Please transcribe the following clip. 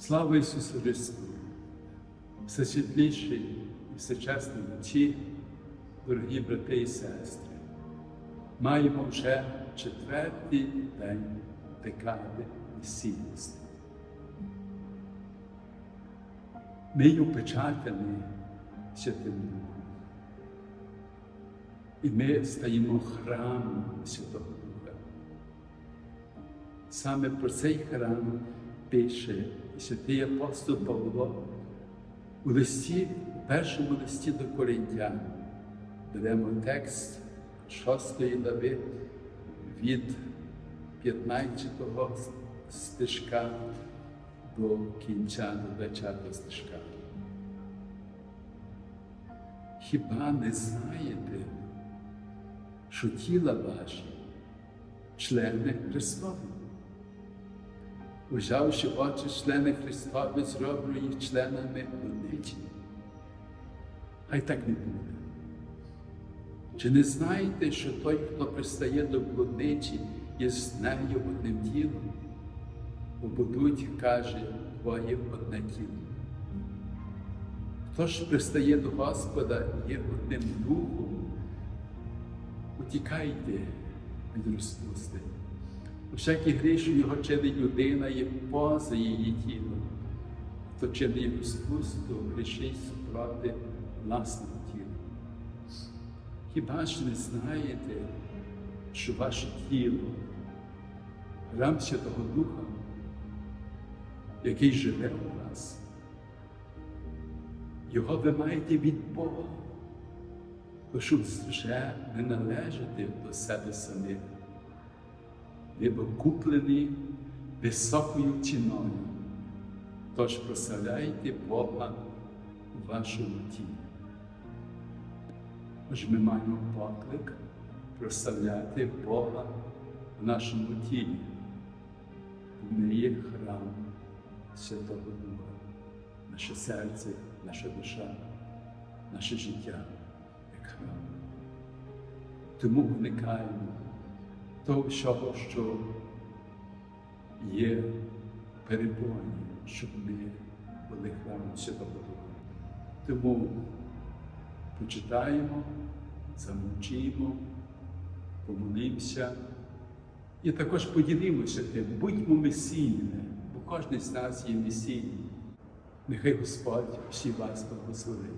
Слава Ісусу Христу! Всесвітліші і всечесні отці, дорогі брати і сестри, маємо вже четвертий день декади місійності. Ми опечатані Святим Духом. І ми стаємо храмом Святого Духа. Саме про цей храм пише святий апостол Павло у листі, у першому листі до Коринтян. Беремо текст 6 глави від 15 стежка до кінця до 20 стежка. Хіба не знаєте, що тіла ваші члени Христові? Узявши очі члени Христові, зроблю їх членами блудниці. Хай так не буде. Чи не знаєте, що той, хто пристає до блудниці, є з нею одним тілом? Побудуть, каже, двоє одне тіло. Хто ж пристає до Господа, є одним духом, утікайте від розпусти. Всякий гріх, що його чинить людина, є поза її тілом. Хто чинить розпусту, грішить супроти власного тіла. Хіба ж не знаєте, що ваше тіло храм Святого Духа, який живе у вас? Його ви маєте від Бога, бо щоб вже не належати до себе самих. Ви куплені високою ціною. Тож прославляйте Бога у вашому тілі. Тож ми маємо поклик прославляти Бога в нашому тілі. Ми є храм Святого Духа, наше серце, наша душа, наше життя як храм. Тому уникаємо того всього, що є перебої, щоб ми були храмом Святого Духа. Тому почитаємо, замовчимо, помолимося і також поділимося тим, будьмо месійними, бо кожен з нас є месійний. Нехай Господь всі вас благословить.